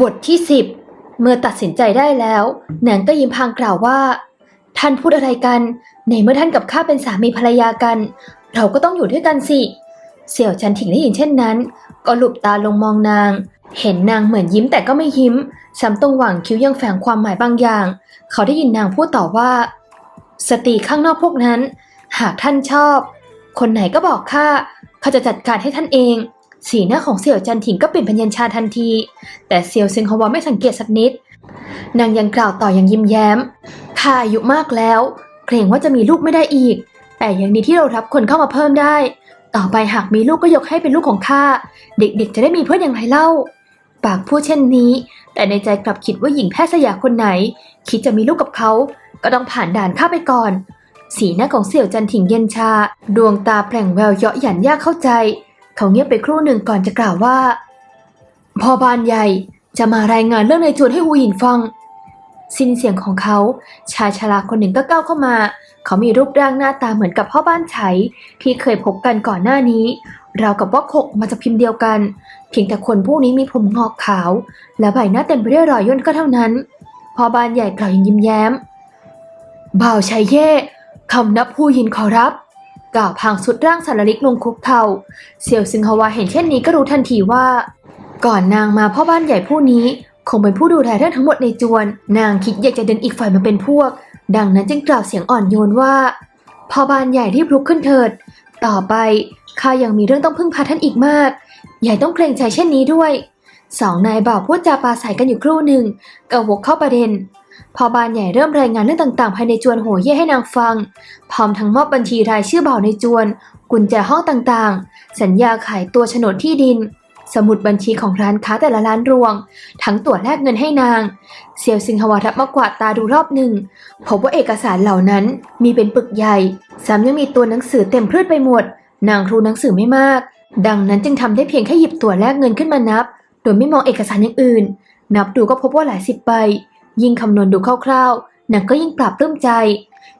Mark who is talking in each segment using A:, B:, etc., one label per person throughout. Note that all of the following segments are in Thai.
A: บทที่สิบเมื่อตัดสินใจได้แล้วนางก็ยิ้มพางกล่าวว่า ท่านพูดอะไรกัน ในเมื่อท่านกับข้าเป็นสามีภรรยากัน เราก็ต้องอยู่ด้วยกันสิ เสี่ยวจันถิงได้ยินเช่นนั้น ก็หลบตาลงมองนาง เห็นนางเหมือนยิ้มแต่ก็ไม่ยิ้มซ้ำตรงหว่างคิ้วยังแฝงความหมายบางอย่าง เขาได้ยินนางพูดต่อว่า สตรีข้างนอกพวกนั้น หากท่านชอบ คนไหนก็บอกข้าเขาจะจัดการให้ท่านเอง สีหน้าของเสี่ยวจันถิงก็เปลี่ยนเป็นเย็นชาทันที แต่เสี่ยวซึงฮวาไม่สังเกตสักนิด นางยังกล่าวต่ออย่างยิ้มแย้มข้าอายุมากแล้ว เกรงว่าจะมีลูกไม่ได้อีก แต่ยังดีที่เรารับคนเข้ามาเพิ่มได้ ต่อไปหากมีลูกก็ยกให้เป็นลูกของข้า เด็กๆ จะได้มีเพื่อนอย่างไรเล่า ปากพูดเช่นนี้ แต่ในใจกลับคิดว่าหญิงแพทย์สยาคนไหน คิดจะมีลูกกับเขา ก็ต้องผ่านด่านข้าไปก่อน สีหน้าของเสี่ยวจันถิงเย็นชา ดวงตาแปล่งแววเยาะหยันยากเข้าใจ เขาเงียบไปครู่หนึ่งก่อนจะกล่าวว่าพ่อบานใหญ่จะมารายงานเรื่องในจวนให้หูหยินฟัง สิ้นเสียงของเขา ชายชราคนหนึ่งก็ก้าวเข้ามา เขามีรูปร่างหน้าตาเหมือนกับพ่อบ้านไฉที่เคยพบกันก่อนหน้านี้ราวกับว่าขกมาจากพิมพ์เดียวกัน เพียงแต่คนผู้นี้มีผมงอกขาว และใบหน้าเต็มไปด้วยรอยย่นก็เท่านั้น พ่อบ้านใหญ่กล่าวอย่างยิ้มแย้ม บ่าวชัยเย่คำนับผู้ยินขอรับ กล่าวพางสุดร่างสารลิกลงคุกเข่าเสี่ยวซึงฮวาเห็นเช่นนี้ก็รู้ทันทีว่า ก่อนนางมาพ่อบ้านใหญ่ผู้นี้ คงเป็นผู้ดูแลเรื่องทั้งหมดในจวน นางคิดอยากจะเดินอีกฝ่ายมาเป็นพวก ดังนั้นจึงกล่าวเสียงอ่อนโยนว่าพ่อบ้านใหญ่รีบลุกขึ้นเถิด ต่อไปข้ายังมีเรื่องต้องพึ่งพาท่านอีกมาก ใหญ่ต้องเกรงใจเช่นนี้ด้วยสองนายบ่าวพูดจาปาใสกันอยู่ครู่หนึ่งก็วกเข้าประเด็น พอบานใหญ่เริ่มรายงานเรื่องต่างๆ ภายในจวนโหเย่ให้นางฟัง พร้อมทั้งมอบบัญชีรายชื่อบ่าวในจวน กุญแจห้องต่างๆ สัญญาขายตัวโฉนดที่ดิน สมุดบัญชีของร้านค้าแต่ละร้านรวง ทั้งตั๋วแลกเงินให้นาง เซียวซิงฮวารับมากวาดตาดูรอบหนึ่งพบว่าเอกสารเหล่านั้นมีเป็นปึกใหญ่ซ้ำยังมีตัวหนังสือเต็มพืชไปหมด นางรู้หนังสือไม่มาก ดังนั้นจึงทำได้เพียงแค่หยิบตั๋วแลกเงินขึ้นมานับ โดยไม่มองเอกสารอย่างอื่น นับดูก็พบว่าหลายสิบใบ ยิ่งคำนวณดูคร่าวๆนางก็ยิ่งปรับปลื้มใจ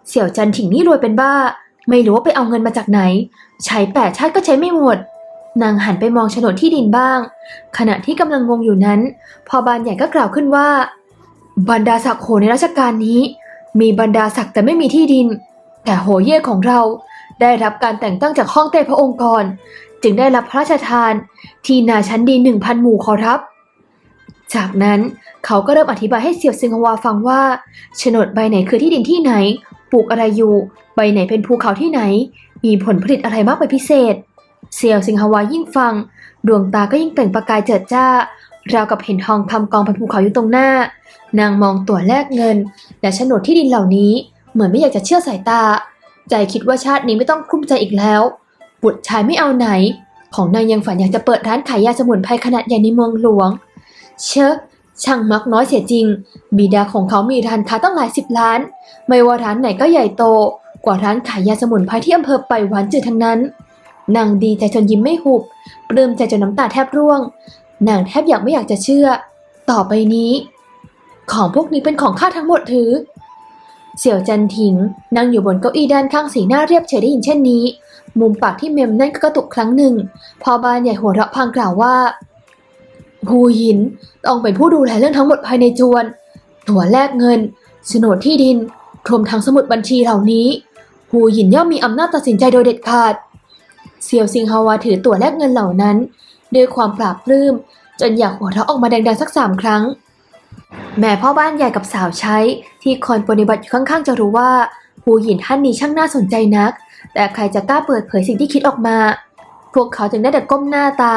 A: เสี่ยวจันถิงนี่รวยเป็นบ้า ไม่รู้ว่าไปเอาเงินมาจากไหน ใช้แปดชาติก็ใช้ไม่หมด นางหันไปมองโฉนดที่ดินบ้าง ขณะที่กำลังงงอยู่นั้น พอบานใหญ่ก็กล่าวขึ้นว่า บรรดาศักดิ์โหในราชการนี้ มีบรรดาศักดิ์แต่ไม่มีที่ดิน แต่โหเย่ของเราได้รับการแต่งตั้งจากห้องเต้พระองค์กรจึงได้รับพระราชทาน ที่นาชั้นดีหนึ่งพันหมู่ขอรับ จากนั้น เขาก็เริ่มอธิบายให้เสี่ยวซิงฮวาฟังว่าโฉนดใบไหนคือที่ดินที่ไหน ปลูกอะไรอยู่ ใบไหนเป็นภูเขาที่ไหน มีผลผลิตอะไรมากเป็นพิเศษ เสี่ยวซิงฮวายิ่งฟัง ดวงตาก็ยิ่งเปล่งประกายเจิดจ้าราวกับเห็นทองคำกองเป็นภูเขาอยู่ตรงหน้า นางมองตั๋วแลกเงิน และโฉนดที่ดินเหล่านี้เหมือนไม่อยากจะเชื่อสายตา ใจคิดว่าชาตินี้ไม่ต้องคุ้มใจอีกแล้ว บุตรชายไม่เอาไหน ของนางยังฝันอยากจะเปิดร้านขายยาสมุนไพรขนาดใหญ่ในเมืองหลวง เชอะ ช่างมักน้อยเสียจริง บิดาของเขามีร้านค้าตั้งหลายสิบล้าน ไม่ว่าร้านไหนก็ใหญ่โต กว่าร้านขายยาสมุนไพรที่อำเภอไปหวานจืดทั้งนั้น นางดีใจจนยิ้มไม่หุบ ปลื้มใจจนน้ำตาแทบร่วง นางแทบอยากไม่อยากจะเชื่อ ต่อไปนี้ ของพวกนี้เป็นของข้าทั้งหมดหรือ เสี่ยวจันถิงนั่งอยู่บนเก้าอี้ด้านข้างสีหน้าเรียบเฉยได้ยินเช่นนี้ มุมปากที่เมมนั่นก็กระตุกครั้งหนึ่ง พอบานใหญ่หัวเราะพลางกล่าวว่า ฮูหินต้องเป็นผู้ดูแลเรื่องทั้งหมดภายในจวน ตั๋วแลกเงินโฉนดที่ดินรวมทั้งสมุดบัญชีเหล่านี้ฮูหินย่อมมีอำนาจตัดสินใจโดยเด็ดขาด เซียวซิงฮาวาถือตั๋วแลกเงินเหล่านั้น ด้วยความปราบปลื้มจนอยากหัวเราะออกมาดังๆสักสามครั้ง แม่พ่อบ้านใหญ่กับสาวใช้ ที่คอยปฏิบัติอยู่ข้างๆ จะรู้ว่าฮูหินท่านนี้ช่างน่าสนใจนัก แต่ใครจะกล้าเปิดเผยสิ่งที่คิดออกมา พวกเขาจึงได้แต่ก้มหน้าตา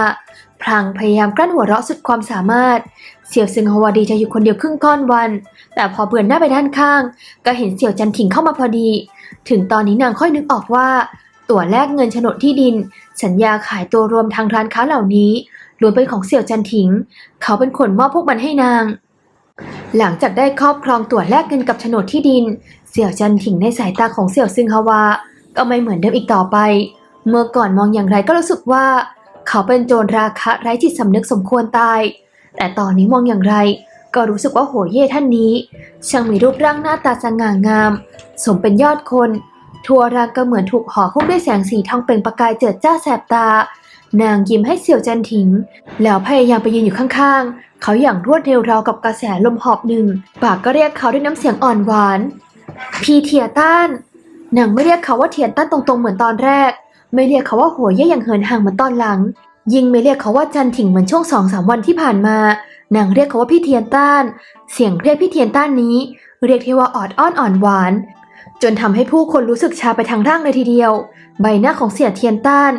A: พลางพยายามกลั้นหัวเราะสุดความสามารถ เสี่ยวซึงฮวาดีจะอยู่คนเดียวครึ่งก้อนวัน แต่พอเบือนหน้าไปด้านข้าง ก็เห็นเสี่ยวจันถิงเข้ามาพอดี ถึงตอนนี้นางค่อยนึกออกว่า ตั๋วแลกเงินโฉนดที่ดิน สัญญาขายตัวรวมทางร้านค้าเหล่านี้ล้วนเป็นของเสี่ยวจันถิง เขาเป็นคนมอบพวกมันให้นาง หลังจากได้ครอบครองตั๋วแลกเงินกับโฉนดที่ดิน เสี่ยวจันถิงในสายตาของเสี่ยวซึงฮวาก็ไม่เหมือนเดิมอีกต่อไป เมื่อก่อนมองอย่างไรก็รู้สึกว่า เขาเป็นโจรราคะไร้จิตสำนึกสมควรตาย แต่ตอนนี้มองอย่างไร ก็รู้สึกว่าโหเย่ท่านนี้ ช่างมีรูปร่างหน้าตาสง่างาม สมเป็นยอดคน ทั่วร่างก็เหมือนถูกห่อหุ้มด้วยแสงสีทองเปล่งประกายเจิดจ้าแสบตา นางยิ้มให้เสี่ยวจันถิง แล้วพยายามไปยืนอยู่ข้างๆ เขาอย่างรวดเร็วราวกับกระแสลมหอบหนึ่ง ปากก็เรียกเขาด้วยน้ำเสียงอ่อนหวาน พี่เทียต้านนางไม่เรียกเขาว่าเทียนต้านตรงๆเหมือนตอนแรก ไม่เรียกเขาว่าหัวเย่ยอย่างเหินห่างมือนตอนหลัง ยิ่งไม่เรียกเขาว่าจันถิ่งเหมือนช่วงสองสามวันที่ผ่านมานางเรียกเขาว่าพี่เทียนต้าน เสียงเรียกพี่เทียนต้านนี้ เรียกที่ว่าออดอ้อนอ่อนหวาน จนทำให้ผู้คนรู้สึกชาไปทางร่างเลยทีเดียว ใบหน้าของเสียเทียนต้าน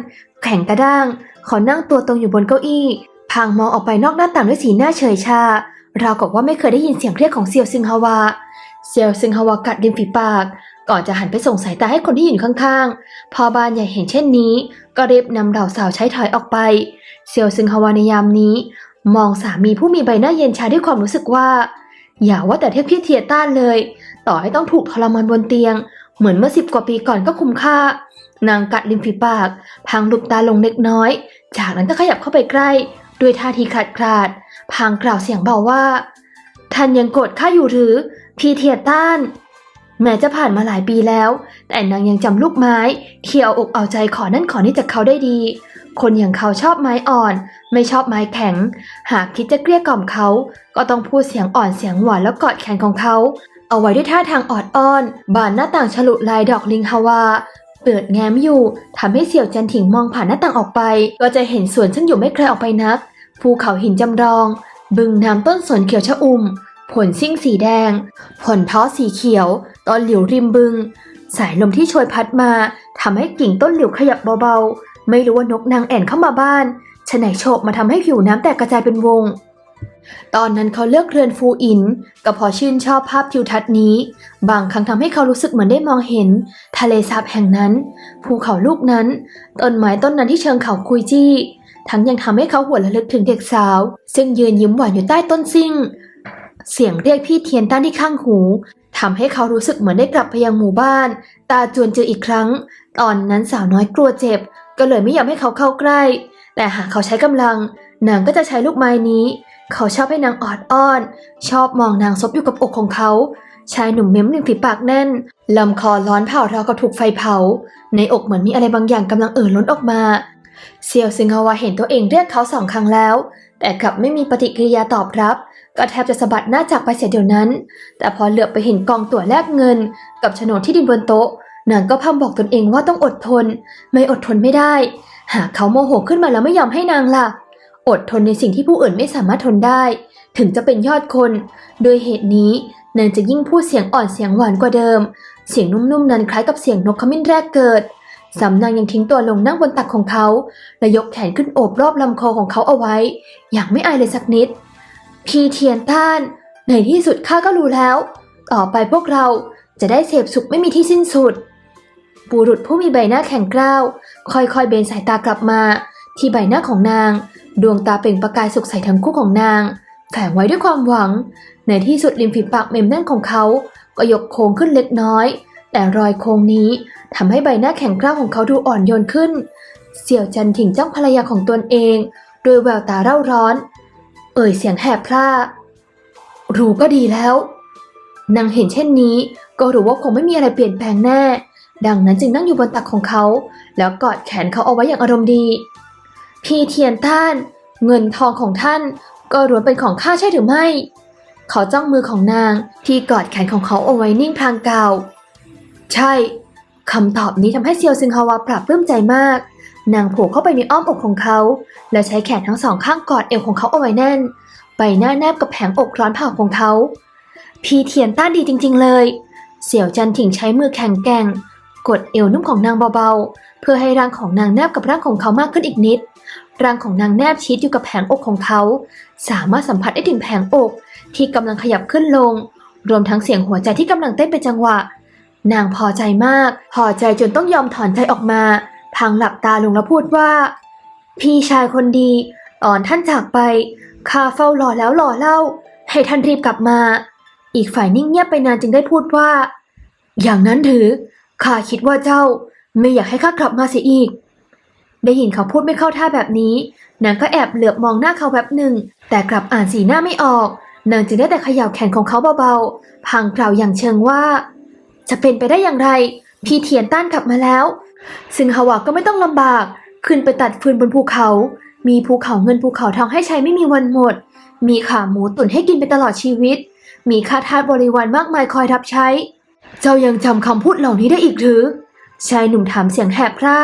A: แข็งกระด้างเขานั่งตัวตรงอยู่บนเก้าอี้พางมองออกไปนอกหน้าต่างด้วยสีหน้าเฉยชาราวกับว่าไม่เคยได้ยินเสียงเรียกของเซียวซึงฮาวา เซียวซึงฮาวากัดริมฝีปาก ก่อนจะหันไปส่งสายตาให้คนที่อยู่ข้างๆ พอบานใหญ่เห็นเช่นนี้ ก็รีบนำเหล่าสาวใช้ถอยออกไป เซียวซึงฮาวาในยามนี้ มองสามีผู้มีใบหน้าเย็นชาด้วยความรู้สึกว่า อย่าว่าแต่เทียบพี่เทียต้านเลย ต่อให้ต้องถูกทรมานบนเตียง เหมือนเมื่อสิบกว่าปีก่อนก็คุ้มค่า นางกัดริมฝีปากพางหลุบตาลงเล็กน้อย จากนั้นก็ขยับเข้าไปใกล้ ด้วยท่าทีขาดคลาดพางกล่าวเสียงเบาว่าท่านยังโกรธข้าอยู่หรือ พี่เทียต้าน แม้จะผ่านมาหลายปีแล้ว แต่นางยังจำลูกไม้ที่เอาอกเอาใจขอนั่นขอนี่จากเขาได้ดี คนอย่างเขาชอบไม้อ่อน ไม่ชอบไม้แข็ง หากคิดจะเกลี้ยกล่อมเขา ก็ต้องพูดเสียงอ่อนเสียงหวานแล้วกอดแขนของเขา เอาไว้ด้วยท่าทางออดอ้อน บานหน้าต่างฉลุลายดอกลิงฮาวา เปิดแง้มอยู่ทำให้เสี่ยวจันถิงมองผ่านหน้าต่างออกไป ก็จะเห็นสวนซึ่งอยู่ไม่ไกลออกไปนัก ภูเขาหินจำลอง บึงน้ำต้นสนเขียวชะอุ่มผลซิ่งสีแดง ผลท้อสีเขียว ตอนหลิวริมบึง สายลมที่โชยพัดมาทำให้กิ่งต้นหลิวขยับเบาๆ ไม่รู้ว่านกนางแอ่นเข้ามาบ้านฉะไหนโฉบมาทำให้ผิวน้ำแตกกระจายเป็นวง ตอนนั้นเขาเลือกเรือนฟูอิน ก็พอชื่นชอบภาพทิวทัศน์นี้ บางครั้งทำให้เขารู้สึกเหมือนได้มองเห็น ทะเลสาบแห่งนั้น ภูเขาลูกนั้น ต้นไม้ต้นนั้นที่เชิงเขาคุยจี้ ทั้งยังทำให้เขาหวนระลึกถึงเด็กสาว ซึ่งยืนยิ้มหวานอยู่ใต้ต้นซิ่ง เสียงเรียกพี่เทียนต้านที่ข้างหูทำให้เขารู้สึกเหมือนได้กลับไปยังหมู่บ้าน ตาจวนเจออีกครั้ง ตอนนั้นสาวน้อยกลัวเจ็บ ก็เลยไม่ยอมให้เขาเข้าใกล้ แต่หากเขาใช้กำลัง นางก็จะใช้ลูกไม้นี้ เขาชอบให้นางออดอ้อน ชอบมองนางซบอยู่กับอกของเขา ชายหนุ่มเม้มริมฝีปากแน่นลำคอร้อนเผาราวกับถูกไฟเผา ในอกเหมือนมีอะไรบางอย่างกำลังเอ่อล้นออกมา เซียวซึงฮาวาเห็นตัวเองเรียกเขาสองครั้งแล้ว แต่กลับไม่มีปฏิกิริยาตอบรับ ก็แทบจะสะบัดหน้าจากไปเสียเดี๋ยวนั้น แต่พอเหลือบไปเห็นกองตั๋วแลกเงิน กับโฉนดที่ดินบนโต๊ะนางก็พร่ำบอกตนเองว่าต้องอดทน ไม่อดทนไม่ได้ หากเขาโมโหขึ้นมาแล้วไม่ยอมให้นางล่ะ อดทนในสิ่งที่ผู้อื่นไม่สามารถทนได้ ถึงจะเป็นยอดคน โดยเหตุนี้นางจะยิ่งพูดเสียงอ่อนเสียงหวานกว่าเดิม เสียงนุ่มๆนั้นคล้ายกับเสียงนกขมิ้นแรกเกิดสำนางยังทิ้งตัวลงนั่งบนตักของเขา และยกแขนขึ้นโอบรอบลำคอของเขาเอาไว้ อย่างไม่อายเลยสักนิด พี่เทียนต้าน ในที่สุดข้าก็รู้แล้ว ต่อไปพวกเราจะได้เสพสุขไม่มีที่สิ้นสุด บุรุษผู้มีใบหน้าแข็งกร้าวค่อยๆเบนสายตากลับมา ที่ใบหน้าของนาง ดวงตาเปล่งประกายสุขใสทั้งคู่ของนาง แฝงไว้ด้วยความหวัง ในที่สุดริมฝีปากเมมแน่นของเขาก็ยกโค้งขึ้นเล็กน้อย แต่รอยโค้งนี้ทำให้ใบหน้าแข็งกร้าวของเขาดูอ่อนโยนขึ้น เสี่ยวจันถิงจ้องภรรยาของตนเอง โดยแววตาเร่าร้อน เอ่ยเสียงแหบพร่า รู้ก็ดีแล้ว นางเห็นเช่นนี้ ก็รู้ว่าคงไม่มีอะไรเปลี่ยนแปลงแน่ ดังนั้นจึงนั่งอยู่บนตักของเขา แล้วกอดแขนเขาเอาไว้อย่างอารมณ์ดี พี่เทียนต้าน เงินทองของท่าน ก็ล้วนเป็นของข้าใช่หรือไม่ เขาจ้องมือของนางที่กอดแขนของเขาเอาไว้นิ่งพลางกล่าว ใช่คำตอบนี้ทำให้เซียวซึงฮาวาปรับปลื้มใจมาก นางโผล่เข้าไปในอ้อมอกของเขา และใช้แขนทั้งสองข้างกอดเอวของเขาเอาไว้แน่น ใบหน้าแนบกับแผงอกร้อนเผาของเขา พี่เทียนต้านดีจริง ๆ เลย เสี่ยวจันถิงใช้มือแข็งแกร่ง กดเอวนุ่มของนางเบาๆ เพื่อให้ร่างของนางแนบกับร่างของเขามากขึ้นอีกนิด ร่างของนางแนบชิดอยู่กับแผงอกของเขา สามารถสัมผัสได้ถึงแผงอกที่กำลังขยับขึ้นลง รวมทั้งเสียงหัวใจที่กำลังเต้นเป็นจังหวะ นางพอใจมาก พอใจจนต้องยอมถอนใจออกมา พลางหลับตาลงแล้วพูดว่า พี่ชายคนดี ตอนท่านจากไปข้าเฝ้ารอแล้วรอเล่า ให้ท่านรีบกลับมา อีกฝ่ายนิ่งเงียบไปนานจึงได้พูดว่า อย่างนั้นหรือข้าคิดว่าเจ้าไม่อยากให้ข้ากลับมาเสียอีก ได้ยินเขาพูดไม่เข้าท่าแบบนี้ นางก็แอบเหลือบมองหน้าเขาแป๊บหนึ่ง แต่กลับอ่านสีหน้าไม่ออก นางจึงได้แต่เขย่าแขนของเขาเบาๆ พังกล่าวอย่างเชิงว่า จะเป็นไปได้อย่างไร พี่เทียนต้านกลับมาแล้ว ซึ่งฮาวาก็ไม่ต้องลำบาก ขึ้นไปตัดฟืนบนภูเขา มีภูเขาเงินภูเขาทองให้ใช้ไม่มีวันหมด มีขาหมูตุ๋นให้กินไปตลอดชีวิต มีข้าทาสบริวารมากมายคอยรับใช้ เจ้ายังจำคำพูดเหล่านี้ได้อีกหรือ ชายหนุ่มถามเสียงแหบพร่า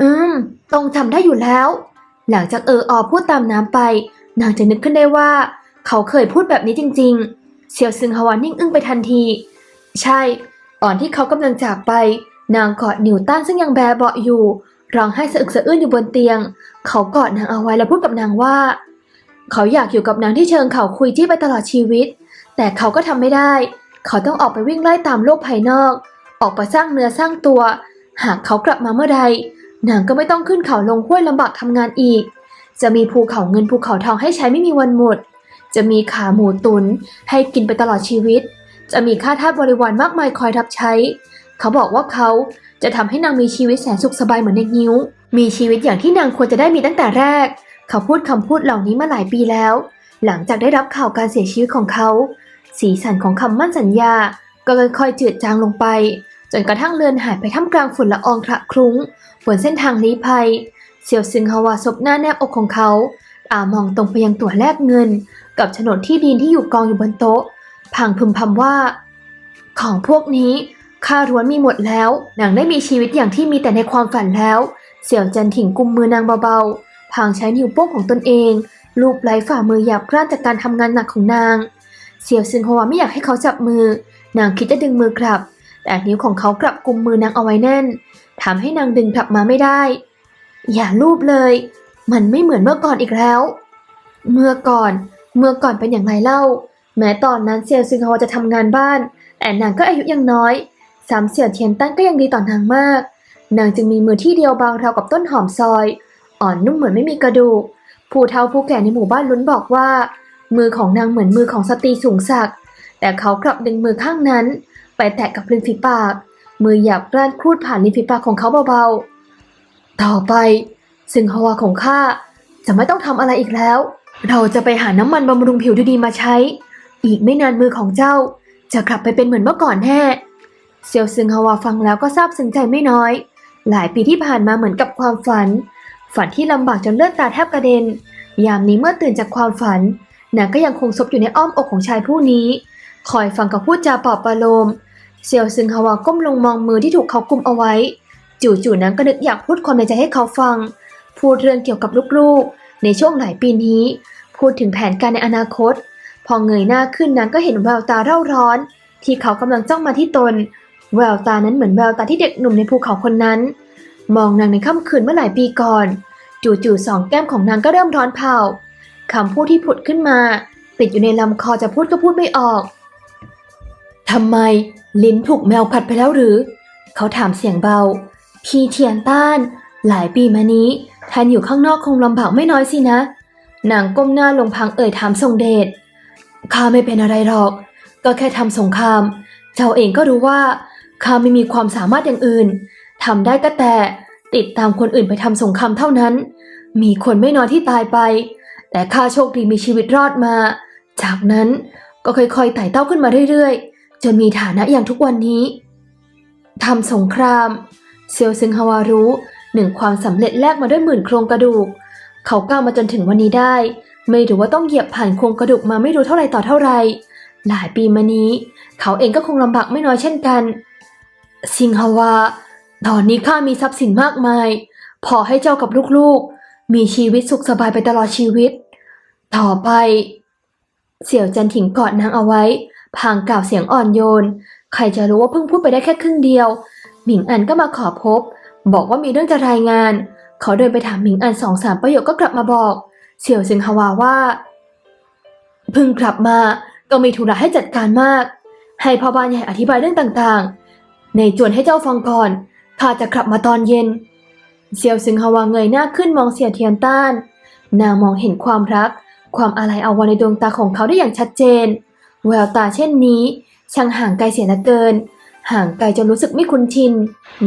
A: อืมต้องจำได้อยู่แล้ว หลังจากเออออพูดตามน้ำไป นางจะนึกขึ้นได้ว่า เขาเคยพูดแบบนี้จริง ๆ เซียวซึงฮวานิ่งอึ้งไปทันที ใช่ ตอนที่เขากำลังจากไป นางกอดนิวตันซึ่งยังแบเบาะอยู่ร้องไห้สะอึกสะอื้นอยู่บนเตียง เขากอดนางเอาไว้แล้วพูดกับนางว่า เขาอยากอยู่กับนางที่เชิงเขาคุยจี้ไปตลอดชีวิต แต่เขาก็ทำไม่ได้ เขาต้องออกไปวิ่งไล่ตามโลกภายนอก ออกไปสร้างเนื้อสร้างตัว หากเขากลับมาเมื่อใดนางก็ไม่ต้องขึ้นเขาลงห้วยลำบากทำงานอีก จะมีภูเขาเงินภูเขาทองให้ใช้ไม่มีวันหมด จะมีขาหมูตุนให้กินไปตลอดชีวิต จะมีข้าทาสบริวารมากมายคอยรับใช้ เขาบอกว่าเขาจะทำให้นางมีชีวิตแสนสุขสบายเหมือนในนิ้ว มีชีวิตอย่างที่นางควรจะได้มีตั้งแต่แรก เขาพูดคำพูดเหล่านี้มาหลายปีแล้ว หลังจากได้รับข่าวการเสียชีวิตของเขา สีสันของคำมั่นสัญญา ก็ค่อยๆจืดจางลงไป จนกระทั่งเลือนหายไปท่ามกลางฝุ่นละอองคละคลุ้งบนเส้นทางลี้ภัย เซียวซึงฮาวาซบหน้าแนบอกของเขาตามองตรงไปยังตั๋วแลกเงิน กับโฉนดที่ดินที่อยู่กองอยู่บนโต๊ะพังพึมพำว่า ของพวกนี้ ข้าร้วนมีหมดแล้วนางได้มีชีวิตอย่างที่มีแต่ในความฝันแล้ว เสี่ยวจันถิงกุมมือนางเบาๆพางใช้นิ้วโป้งของตนเองลูบไล้ฝ่ามือหยาบกร้านจากการทำงานหนักของนาง เสี่ยวซึงฮวาไม่อยากให้เขาจับมือ นางคิดจะดึงมือกลับ แต่นิ้วของเขากลับกุมมือนางเอาไว้แน่นทำให้นางดึงกลับมาไม่ได้ อย่าลูบเลย มันไม่เหมือนเมื่อก่อนอีกแล้ว เมื่อก่อน เมื่อก่อนเป็นอย่างไรเล่า แม้ตอนนั้นเซียวซึงฮวาจะทำงานบ้าน แต่นางก็อายุยังน้อย สามเสี่ยวเทียนตั้นก็ยังดีต่อนางมาก นางจึงมีมือที่เดียวบางราวกับต้นหอมซอย อ่อนนุ่มเหมือนไม่มีกระดูก ผู้เฒ่าผู้แก่ในหมู่บ้านลุ้นบอกว่า มือของนางเหมือนมือของสตรีสูงศัก แต่เขากลับดึงมือข้างนั้น ไปแตะกับริมฝีปาก มือหยาบกร้านคูดผ่านริมฝีปากของเขาเบาๆ ต่อไปซึ่งฮวาของข้าจะไม่ต้องทำอะไรอีกแล้ว เราจะไปหาน้ำมันบำรุงผิวดีๆมาใช้ อีกไม่นานมือของเจ้า จะกลับไปเป็นเหมือนเมื่อก่อนแน่ เซียวซึงฮวาฟังแล้วก็ซาบซึ้งใจไม่น้อย หลายปีที่ผ่านมาเหมือนกับความฝัน ฝันที่ลำบากจนเลือดตาแทบกระเด็น ยามนี้เมื่อตื่นจากความฝันนางก็ยังคงซบอยู่ในอ้อมอกของชายผู้นี้ คอยฟังกับพูดจาปลอบประโลม เซียวซึงฮวาก้มลงมองมือที่ถูกเขากุมเอาไว้ จู่ๆนางก็นึกอยากพูดความในใจให้เขาฟัง พูดเรื่องเกี่ยวกับลูกๆ ในช่วงหลายปีนี้ พูดถึงแผนการในอนาคต พอเงยหน้าขึ้นนางก็เห็นแววตาเร่าร้อน ที่เขากำลังจ้องมาที่ตน แววตานั้นเหมือนแววตาที่เด็กหนุ่มในภูเขาคนนั้น มองนางในค่ำคืนเมื่อหลายปีก่อน จู่ๆสองแก้มของนางก็เริ่มร้อนเผาคำพูดที่ผุดขึ้นมา ติดอยู่ในลำคอจะพูดก็พูดไม่ออกทำไม ลิ้นถูกแมวกัดไปแล้วหรือ เขาถามเสียงเบา พี่เทียนต้าน หลายปีมานี้ท่านอยู่ข้างนอกคงลำบากไม่น้อยสินะนางก้มหน้าลงพังเอ่ยถามทรงเดชข้าไม่เป็นอะไรหรอก ก็แค่ทำสงคราม เจ้าเองก็รู้ว่า ข้าไม่มีความสามารถอย่างอื่นทำได้ก็แต่ติดตามคนอื่นไปทำสงครามเท่านั้น มีคนไม่น้อยที่ตายไป แต่ข้าโชคดีมีชีวิตรอดมา จากนั้นก็ค่อยๆไต่เต้าขึ้นมาเรื่อยๆ จนมีฐานะอย่างทุกวันนี้ทำสงคราม เซียวซึงฮาวารู้หนึ่งความสำเร็จแลกมาด้วยหมื่นโครงกระดูก เขาก้าวมาจนถึงวันนี้ได้ ไม่รู้ว่าต้องเหยียบผ่านโครงกระดูกมาไม่รู้เท่าไรต่อเท่าไร หลายปีมานี้ เขาเองก็คงลำบากไม่น้อยเช่นกัน ซิงฮาวาตอนนี้ข้ามีทรัพย์สินมากมาย พอให้เจ้ากับลูกๆ มีชีวิตสุขสบายไปตลอดชีวิต ต่อไป เสี่ยวจันถิงกอดนางเอาไว้พางกล่าวเสียงอ่อนโยน ใครจะรู้ว่าเพิ่งพูดไปได้แค่ครึ่งเดียว หมิงอันก็มาขอพบ บอกว่ามีเรื่องจะรายงาน เขาเดินไปถามหมิงอันสองสามประโยคก็กลับมาบอก เสี่ยวซึงฮาวาว่าเพิ่งกลับมาก็มีธุระให้จัดการมาก ให้พ่อบ้านใหญ่อธิบายเรื่องต่างๆ ในจวนให้เจ้าฟังก่อนข้าจะกลับมาตอนเย็น เซียวซึงฮาวาเงยหน้าขึ้นมองเสี่ยเทียนต้าน นางมองเห็นความรัก ความอาลัยอาวรในดวงตาของเขาได้อย่างชัดเจน แววตาเช่นนี้ ช่างห่างไกลเสียเหลือเกิน ห่างไกลจนรู้สึกไม่คุ้นชิน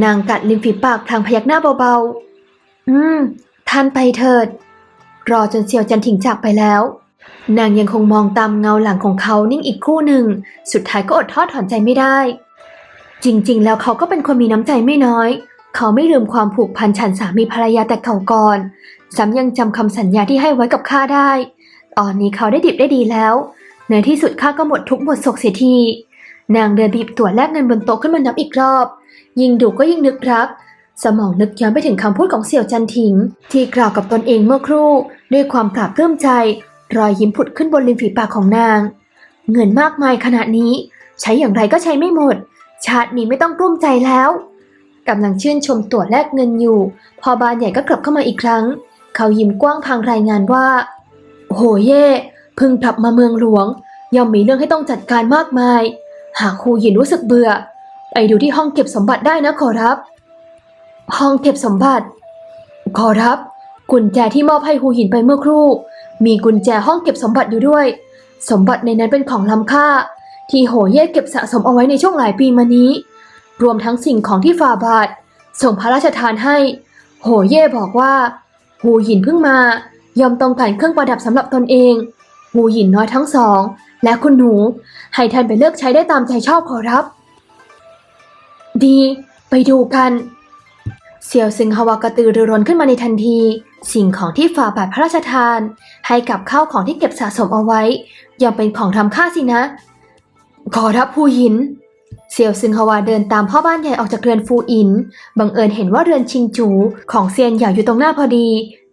A: นางกัดริมฝีปากทางพยักหน้าเบาๆ อืม ท่านไปเถิด รอจนเซียวจันถิงจากไปแล้ว นางยังคงมองตามเงาหลังของเขานิ่งอีกคู่หนึ่ง สุดท้ายก็อดทอดถอนใจไม่ได้ จริง ๆ แล้วเขาก็เป็นคนมีน้ำใจไม่น้อย เขาไม่ลืมความผูกพันฉันสามีภรรยาแต่เก่าก่อนซ้ำยังจำคำสัญญาที่ให้ไว้กับข้าได้ ตอนนี้เขาได้ดิบได้ดีแล้ว ในที่สุดข้าก็หมดทุกข์หมดโศกเสียทีนางเดินบีบตัวแลกเงินบนโต๊ะขึ้นมานับอีกรอบ ยิ่งดูก็ยิ่งนึกรัก สมองนึกย้อนไปถึงคำพูดของเสี่ยวจันทิง ที่กล่าวกับตนเองเมื่อครู่ ด้วยความปราบปลื้มใจ รอยยิ้มผุดขึ้นบนริมฝีปากของนาง เงินมากมายขนาดนี้ ใช้อย่างไรก็ใช้ไม่หมด ชาตินี้ไม่ต้องกลุ้มใจแล้วกำลังชื่นชมตัวแลกเงินอยู่ พอบานใหญ่ก็กลับเข้ามาอีกครั้ง เขายิ้มกว้างพางรายงานว่า โหเย่เพิ่งกลับมาเมืองหลวง ย่อมมีเรื่องให้ต้องจัดการมากมาย หากครูหยินรู้สึกเบื่อไปดูที่ห้องเก็บสมบัติได้นะขอรับ ห้องเก็บสมบัติ ขอรับ กุญแจที่มอบให้ฮูหยินไปเมื่อครู่ มีกุญแจห้องเก็บสมบัติอยู่ด้วย สมบัติในนั้นเป็นของล้ำค่า ที่โหเย่เก็บสะสมเอาไว้ในช่วงหลายปีมานี้ รวมทั้งสิ่งของที่ฝ่าบาทส่งพระราชทานให้ โหเย่บอกว่า หูหยินเพิ่งมา ยอมต้องการเครื่องประดับสำหรับตนเอง หูหยินน้อยทั้งสอง และคุณหนู ให้ท่านไปเลือกใช้ได้ตามใจชอบขอรับ ดี ไปดูกันเสี่ยวซึงฮาวากระตือรือร้นขึ้นมาในทันที สิ่งของที่ฝ่าบาทพระราชทาน ให้กับข้าวของที่เก็บสะสมเอาไว้ยอมเป็นของทำค่าสินะ ขอรับผู้หญินเสี่ยวซึงฮาวาเดินตามพ่อบ้านใหญ่ออกจากเรือนฟูอิน บังเอิญเห็นว่าเรือนชิงจูของเซียนหยาอยู่ตรงหน้าพอดี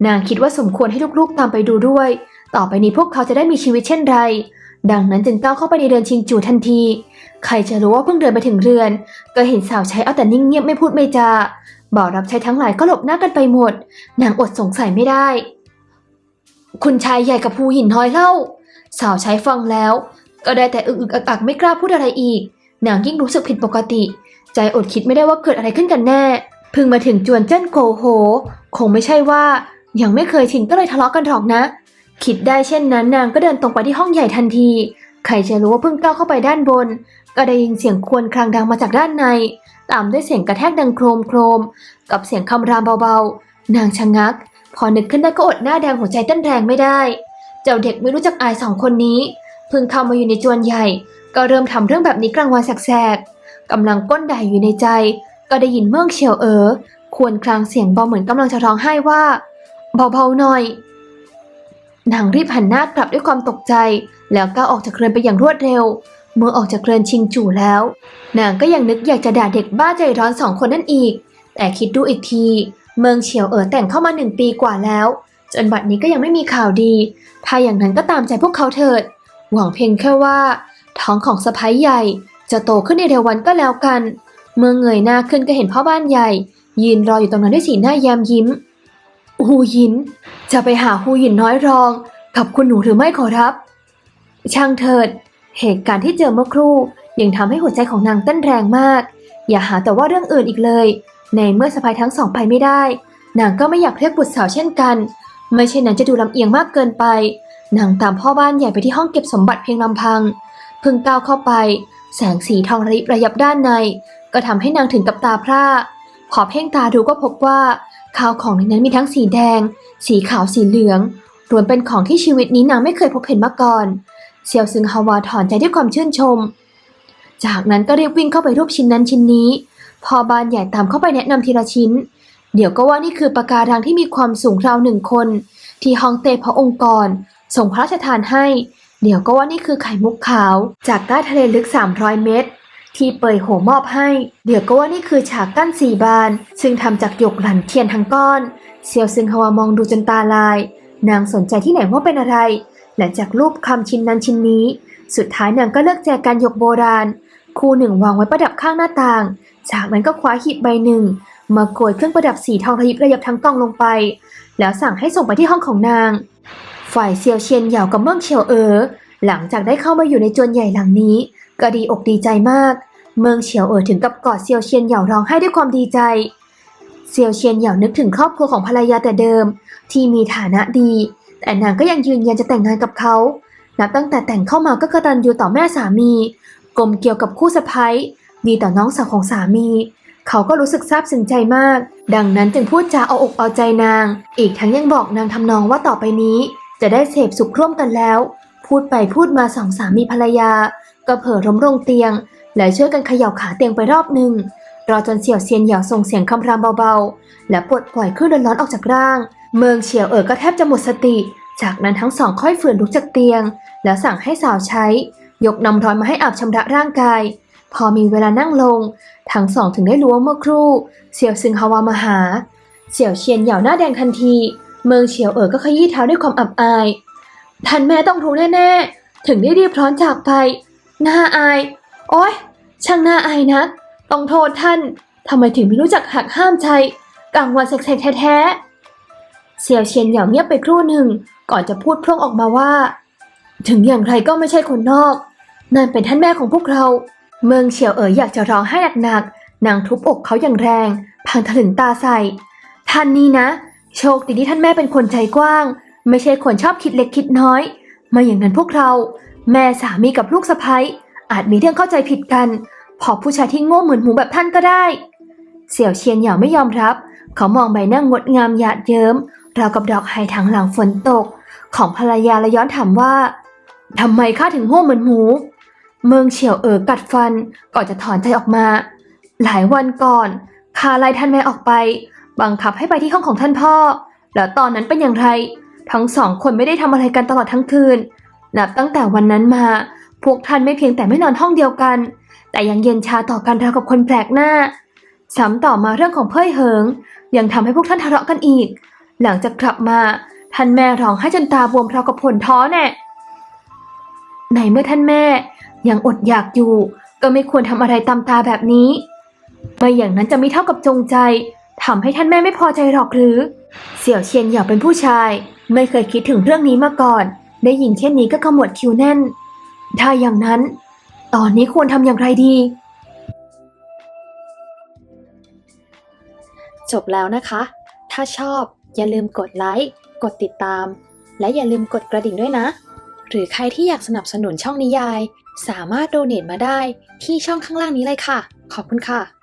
A: นางคิดว่าสมควรให้ลูกๆตามไปดูด้วย ต่อไปนี้พวกเขาจะได้มีชีวิตเช่นไร ดังนั้นจึงก้าวเข้าไปในเรือนชิงจูทันที ใครจะรู้ว่าเพิ่งเดินไปถึงเรือน ก็เห็นสาวใช้เอาแต่นิ่งเงียบไม่พูดไม่จาบ่าวรับใช้ทั้งหลายก็หลบหน้ากันไปหมด นางอดสงสัยไม่ได้ คุณชายใหญ่กับภูหินน้อยเล่า สาวใช้ฟังแล้ว ก็ได้แต่อึกอึกอักอักไม่กล้าพูดอะไรอีก นางยิ่งรู้สึกผิดปกติ ใจอดคิดไม่ได้ว่าเกิดอะไรขึ้นกันแน่ เพิ่งมาถึงจวนเจิ้นโกโห คงไม่ใช่ว่า ยังไม่เคยชินก็เลยทะเลาะกันหรอกนะ คิดได้เช่นนั้นนางก็เดินตรงไปที่ห้องใหญ่ทันที ใครจะรู้ว่าเพิ่งก้าวเข้าไปด้านบน ก็ได้ยินเสียงครวญครางดังมาจากด้านใน ตามด้วยเสียงกระแทกดังโครมโครม กับเสียงคำรามเบาๆ นางชะงัก พอนึกขึ้นได้ก็อดหน้าแดงหัวใจเต้นแรงไม่ได้ เจ้าเด็กไม่รู้จักอายสองคนนี้ เพิ่งเข้ามาอยู่ในจวนใหญ่ ก็เริ่มทำเรื่องแบบนี้กลางวันแสกๆกำลังก้นด่าอยู่ในใจ ก็ได้ยินเมืองเฉียวเอ๋อควรครางเสียงเบาเหมือนกำลังจะร้องไห้ว่าเบาๆหน่อยนางรีบหันหน้ากลับด้วยความตกใจ แล้วก้าวออกจากเรือนไปอย่างรวดเร็ว เมื่อออกจากเรือนชิงจู่แล้ว นางก็ยังนึกอยากจะด่าเด็กบ้าใจร้อนสองคนนั่นอีก แต่คิดดูอีกที เมืองเฉียวเอ๋อแต่งเข้ามาหนึ่งปีกว่าแล้ว จนบัดนี้ก็ยังไม่มีข่าวดี ถ้าอย่างนั้นก็ตามใจพวกเขาเถิด หวังเพียงแค่ว่า ท้องของสะพ้ายใหญ่จะโตขึ้นในเร็ววันก็แล้วกัน เมื่อเงยหน้าขึ้นก็เห็นพ่อบ้านใหญ่ ยืนรออยู่ตรงนั้นด้วยสีหน้าแย้มยิ้มหูหยิน จะไปหาหูหยินน้อยรอง กับคุณหนูหรือไม่ขอรับ ช่างเถิด เหตุการณ์ที่เจอเมื่อครู่ ยังทำให้หัวใจของนางเต้นแรงมาก อย่าหาแต่ว่าเรื่องอื่นอีกเลย ในเมื่อสะพายทั้งสองไปไม่ได้ นางก็ไม่อยากเรียกบุตรสาวเช่นกัน ไม่เช่นนั้นจะดูลำเอียงมากเกินไป นางตามพ่อบ้านใหญ่ไปที่ห้องเก็บสมบัติเพียงลำพังพิ่งก้าวเข้าไป แสงสีทองริบระยับด้านใน ก็ทำให้นางถึงกับตาพร่า พอเพ่งตาดูก็พบว่าข้าวของในนั้นมีทั้งสีแดง สีขาวสีเหลืองรวมเป็นของที่ชีวิตนี้นางไม่เคยพบเห็นมาก่อนเซียวซึงฮาวาถอนใจด้วยความชื่นชม จากนั้นก็รีบวิ่งเข้าไปรูปชิ้นนั้นชิ้นนี้ พอบานใหญ่ตามเข้าไปแนะนำทีละชิ้น เดี๋ยวก็ว่านี่คือปะการังที่มีความสูงราวหนึ่งคน ที่ฮองเต้พระองค์กร ส่งพระราชทานให้ เดี๋ยวก็ว่านี่คือไข่มุกขาว จากใต้ทะเลลึก 300 เมตร ที่เปยโหมอบให้ เดี๋ยวก็ว่านี่คือฉากกั้นสี่บาน ซึ่งทำจากหยกหลันเทียนทั้งก้อนเซียวซึงฮวามองดูจนตาลาย นางสนใจที่ไหนว่าเป็นอะไรและจากรูปคำชิ้นนั้นชิ้นนี้ สุดท้ายนางก็เลือกแจกันหยกโบราณ คู่หนึ่งวางไว้ประดับข้างหน้าต่าง จากนั้นก็คว้าหีบใบหนึ่งมาโกยเครื่องประดับสีทองระยิบระยับทั้งกล่องลงไป แล้วสั่งให้ส่งไปที่ห้องของนาง ฝ่ายเซียวเชียนเหยากับเมืองเฉียวเอ๋อหลังจากได้เข้ามาอยู่ในจวนใหญ่หลังนี้ก็ดีอกดีใจมาก เมืองเฉียวเอ๋อถึงกับกอดเซียวเชียนเหยาร้องไห้ด้วยความดีใจ เซียวเชียนเหยานึกถึงครอบครัวของภรรยาแต่เดิม ที่มีฐานะดี แต่นางก็ยังยืนยันจะแต่งงานกับเขานับตั้งแต่แต่งเข้ามาก็กระตัญญูต่อแม่สามีกลมเกี่ยวกับคู่สะพ้ายมีต่อน้องสาวของสามี เขาก็รู้สึกซาบซึ้งใจมาก ดังนั้นจึงพูดจาเอาอกเอาใจนาง อีกทั้งยังบอกนางทำนองว่าต่อไปนี้ จะได้เสพสุขร่วมกันแล้ว พูดไปพูดมาสองสามีภรรยา ก็เผลอล้มลงเตียง และช่วยกันเขย่าขาเตียงไปรอบหนึ่งรอจนเสี่ยวเซียนเหยาส่งเสียงคำรามเบาๆ และปลดปล่อยคลื่นร้อนๆออกจากร่าง เมืองเฉียวเอ๋อก็แทบจะหมดสติ จากนั้นทั้งสองค่อยฝืนลุกจากเตียง แล้วสั่งให้สาวใช้ ยกน้ำร้อนมาให้อาบชำระร่างกาย พอมีเวลานั่งลง ทั้งสองถึงได้รู้ว่าเมื่อครู่ เสี่ยวซึงฮาวามาหา เสี่ยวเชียนเหยาหน้าแดงทันที เมืองเฉียวเอ๋อก็ขยี้เท้าด้วยความอับอาย ท่านแม่ต้องรู้แน่ๆ ถึงได้รีบร้อนจากไป น่าอาย โอ๊ย ช่างน่าอายนะต้องโทษท่าน ทำไมถึงไม่รู้จักหักห้ามใจกลางวันแสกๆแท้ๆ เสี่ยวเชียนเหย่าเงียบไปครู่หนึ่ง ก่อนจะพูดพร่งออกมาว่า ถึงอย่างไรก็ไม่ใช่คนนอก นั่นเป็นท่านแม่ของพวกเรา เมืองเฉียวเอ๋ยอยากจะร้องไห้หนักๆ นางทุบอกเขาอย่างแรง พังถลึงตาใส่ ท่านนี่นะ โชคดีที่ท่านแม่เป็นคนใจกว้าง ไม่ใช่คนชอบคิดเล็กคิดน้อยไม่อย่างนั้นพวกเรา แม่สามีกับลูกสะใภ้อาจมีเรื่องเข้าใจผิดกัน พอผู้ชายที่โง่เหมือนหมูแบบท่านก็ได้ เสี่ยวเชียนหยาไม่ยอมรับ เขามองใบหน้างดงามหยาดเยิ้มราวกับดอกไฮทางหลังฝนตก ของภรรยาและย้อนถามว่าทำไมข้าถึงโง่เหมือนหมู เมืองเฉียวเอ๋อกัดฟันก่อนจะถอนใจออกมา หลายวันก่อนข้าไล่ท่านแม่ออกไป บังคับให้ไปที่ห้องของท่านพ่อ แล้วตอนนั้นเป็นอย่างไร ทั้งสองคนไม่ได้ทำอะไรกันตลอดทั้งคืน นับตั้งแต่วันนั้นมา พวกท่านไม่เพียงแต่ไม่นอนห้องเดียวกัน แต่ยังเย็นชาต่อกันราวกับคนแปลกหน้าซ้ำต่อมาเรื่องของเพ่ยเหิง ยังทำให้พวกท่านทะเลาะกันอีก หลังจากกลับมาท่านแม่ร้องให้จนตาบวมราวกับผลท้อแน่ในเมื่อท่านแม่ยังอดอยากอยู่ ก็ไม่ควรทำอะไรตามตาแบบนี้ ไม่อย่างนั้นจะไม่เท่ากับจงใจ ทำให้ท่านแม่ไม่พอใจหรอกหรือ เสี่ยวเชียนอยากเป็นผู้ชาย ไม่เคยคิดถึงเรื่องนี้มาก่อน ได้ยินเช่นนี้ก็ขมวดคิ้วแน่น ถ้าอย่างนั้น ตอนนี้ควรทำอย่างไรดี
B: จบแล้วนะคะ ถ้าชอบอย่าลืมกดไลค์กดติดตาม และอย่าลืมกดกระดิ่งด้วยนะ หรือใครที่อยากสนับสนุนช่องนิยาย สามารถโดเน a t มาได้ที่ช่องข้างล่างนี้เลยค่ะ ขอบคุณค่ะ